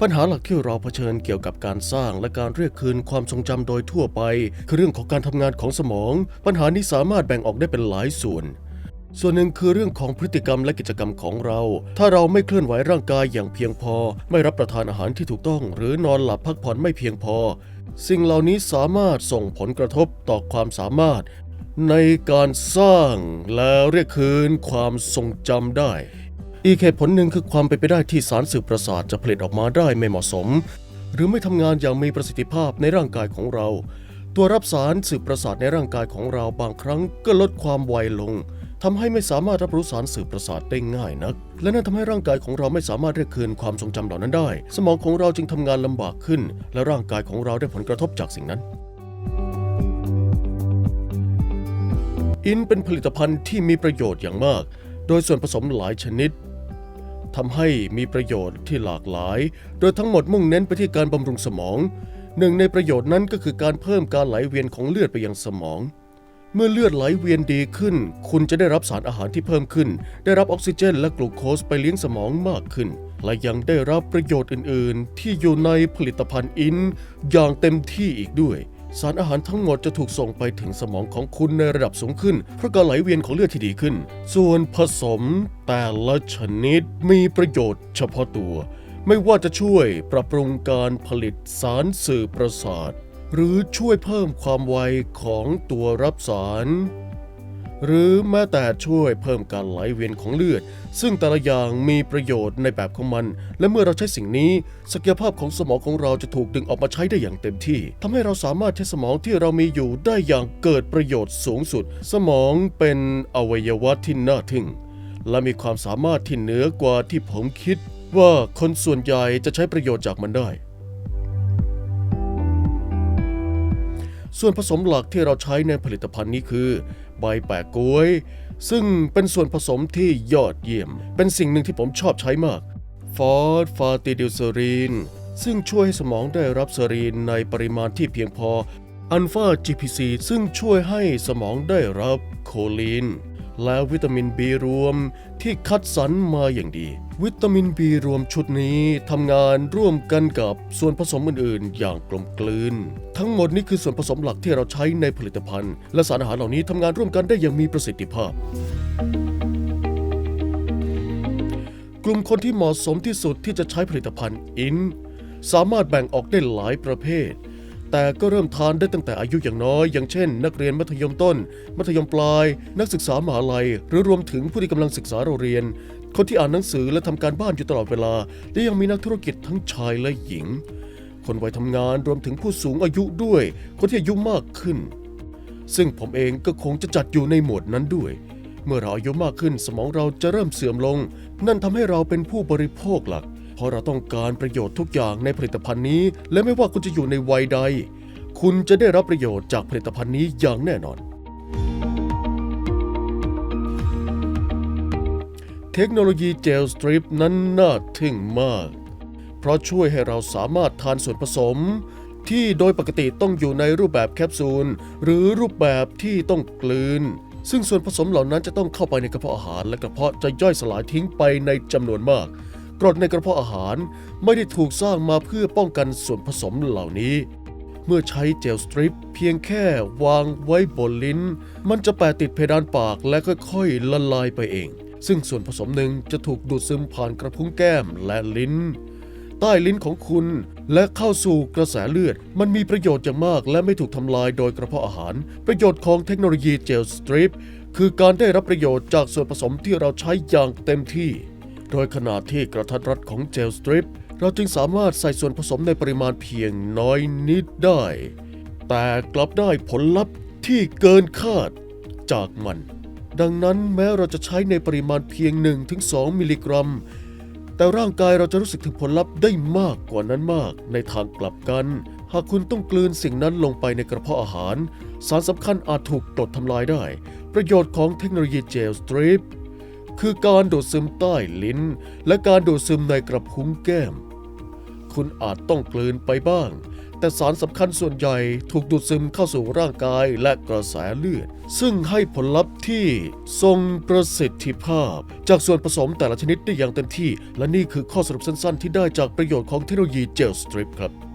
ปัญหาหลักที่เราเผชิญเกี่ยวกับการสร้างและการเรียกคืนความทรงจำโดยทั่วไป คือเรื่องของการทำงานของสมอง ปัญหานี้สามารถแบ่งออกได้เป็นหลายส่วน ส่วนหนึ่งคือเรื่องของพฤติกรรมและกิจกรรมของเรา ถ้าเราไม่เคลื่อนไหวร่างกายอย่างเพียงพอ ไม่รับประทานอาหารที่ถูกต้อง หรือนอนหลับพักผ่อนไม่เพียงพอ สิ่งเหล่านี้สามารถส่งผลกระทบต่อความสามารถ ในการสร้างและเรียกคืนความทรงจำได้ อีกเหตุผลหนึ่งคือความเป็นไปได้ที่สารสื่อประสาทจะผลิตออกมาได้ไม่เหมาะสม หรือไม่ทำงานอย่างมีประสิทธิภาพในร่างกายของเรา ตัวรับสารสื่อประสาทในร่างกายของเราบางครั้งก็ลดความไวลงทำให้ไม่สามารถรับรู้สารสื่อประสาทได้ง่ายนัก และนั่นทำให้ร่างกายของเราไม่สามารถเรียกคืนความทรงจำเหล่านั้นได้ สมองของเราจึงทำงานลำบากขึ้น และร่างกายของเราได้ผลกระทบจากสิ่งนั้น อินเป็นผลิตภัณฑ์ที่มีประโยชน์อย่างมาก โดยส่วนผสมหลายชนิด ทำให้มีประโยชน์ที่หลากหลาย โดยทั้งหมดมุ่งเน้นไปที่การบำรุงสมอง หนึ่งในประโยชน์นั้นก็คือการเพิ่มการไหลเวียนของเลือดไปยังสมอง เมื่อเลือดไหลเวียนดีขึ้น คุณจะได้รับสารอาหารที่เพิ่มขึ้น ได้รับออกซิเจน และกลูโคสไปเลี้ยงสมองมากขึ้น และยังได้รับประโยชน์อื่น ๆ ที่อยู่ในผลิตภัณฑ์อิน อย่างเต็มที่อีกด้วย สารอาหารทั้งหมดจะถูกส่งไปถึงสมองของคุณในระดับสูงขึ้น เพราะการไหลเวียนของเลือดที่ดีขึ้น ส่วนผสมแต่ละชนิดมีประโยชน์เฉพาะตัว ไม่ว่าจะช่วยปรับปรุงการผลิตสารสื่อประสาท หรือช่วยเพิ่มความไวของตัวรับสาร หรือแม้แต่ช่วยเพิ่มการไหลเวียนของเลือด ซึ่งแต่ละอย่างมีประโยชน์ในแบบของมัน และเมื่อเราใช้สิ่งนี้ ศักยภาพของสมองของเราจะถูกดึงออกมาใช้ได้อย่างเต็มที่ทำให้เราสามารถใช้สมองที่เรามีอยู่ได้อย่างเกิดประโยชน์สูงสุด สมองเป็นอวัยวะที่น่าทึ่ง และมีความสามารถที่เหนือกว่าที่ผมคิด ว่าคนส่วนใหญ่จะใช้ประโยชน์จากมันได้ ส่วนผสมหลักที่เราใช้ในผลิตภัณฑ์นี้คือ ใบแปะกล้วย ซึ่งเป็นส่วนผสมที่ยอดเยี่ยม เป็นสิ่งหนึ่งที่ผมชอบใช้มาก ฟอสฟาติดิลเซอรีน ซึ่งช่วยให้สมองได้รับเซอรีนในปริมาณที่เพียงพอ อัลฟา GPC ซึ่งช่วยให้สมองได้รับโคลีน และวิตามิน B รวมที่คัดสรรมาอย่างดี วิตามิน B รวมชุดนี้ทำงานร่วมกันกับส่วนผสมอื่นๆ อย่างกลมกลืน ทั้งหมดนี้คือส่วนผสมหลักที่เราใช้ในผลิตภัณฑ์ และสารอาหารเหล่านี้ทำงานร่วมกันได้อย่างมีประสิทธิภาพกลุ่มคนที่เหมาะสมที่สุดที่จะใช้ผลิตภัณฑ์อิน สามารถแบ่งออกได้หลายประเภท แต่ก็เริ่มทานได้ตั้งแต่อายุอย่างน้อย อย่างเช่น นักเรียนมัธยมต้น มัธยมปลาย นักศึกษามหาลัย หรือรวมถึงผู้ที่กำลังศึกษาเราเรียน คนที่อ่านหนังสือและทำการบ้านอยู่ตลอดเวลา และยังมีนักธุรกิจทั้งชายและหญิง คนวัยทำงานรวมถึงผู้สูงอายุด้วย คนที่อายุมากขึ้น ซึ่งผมเองก็คงจะจัดอยู่ในหมวดนั้นด้วย เมื่อเราอายุมากขึ้นสมองเราจะเริ่มเสื่อมลง นั่นทำให้เราเป็นผู้บริโภคหลัก ราะเราต้องการประโยชน์ทุกอย่างในผลิตภัณฑ์นี้ และไม่ว่าคุณจะอยู่ในวัยใด คุณจะได้รับประโยชน์จากผลิตภัณฑ์นี้อย่างแน่นอน เทคโนโลยีเจลสตริปนั้นน่าทึ่งมาก เพราะช่วยให้เราสามารถทานส่วนผสม ที่โดยปกติต้องอยู่ในรูปแบบแคปซูล หรือรูปแบบที่ต้องกลืนซึ่งส่วนผสมเหล่านั้นจะต้องเข้าไปในกระเพาะอาหารและกระเพาะจะย่อยสลายทิ้งไปในจำนวนมาก กรดในกระเพาะอาหารไม่ได้ถูกสร้างมาเพื่อป้องกันส่วนผสมเหล่านี้ เมื่อใช้เจลสตริปเพียงแค่วางไว้บนลิ้น มันจะแปะติดเพดานปากและค่อยๆละลายไปเอง ซึ่งส่วนผสมหนึ่งจะถูกดูดซึมผ่านกระพุ้งแก้มและลิ้น ใต้ลิ้นของคุณและเข้าสู่กระแสเลือด มันมีประโยชน์อย่างมากและไม่ถูกทำลายโดยกระเพาะอาหาร ประโยชน์ของเทคโนโลยีเจลสตริปคือการได้รับประโยชน์จากส่วนผสมที่เราใช้อย่างเต็มที่ โดยขนาดที่กระทัดรัดของเจลสตริป เราจึงสามารถใส่ส่วนผสมในปริมาณเพียงน้อยนิดได้ แต่กลับได้ผลลัพธ์ที่เกินคาดจากมัน ดังนั้นแม้เราจะใช้ในปริมาณเพียง 1-2 มิลลิกรัม แต่ร่างกายเราจะรู้สึกถึงผลลัพธ์ได้มากกว่านั้นมากในทางกลับกัน หากคุณต้องกลืนสิ่งนั้นลงไปในกระเพาะอาหาร สารสำคัญอาจถูกตดทำลายได้ ประโยชน์ของเทคโนโลยีเจลสตริป คือการดูดซึมใต้ลิ้น และการดูดซึมในกระพุ้งแก้ม คุณอาจต้องกลืนไปบ้าง แต่สารสำคัญส่วนใหญ่ถูกดูดซึมเข้าสู่ร่างกายและกระแสเลือด ซึ่งให้ผลลัพธ์ที่ทรงประสิทธิภาพ จากส่วนผสมแต่ละชนิดได้อย่างเต็มที่ และนี่คือข้อสรุปสั้นๆ ที่ได้จากประโยชน์ของเทคโนโลยีเจลสตริปครับ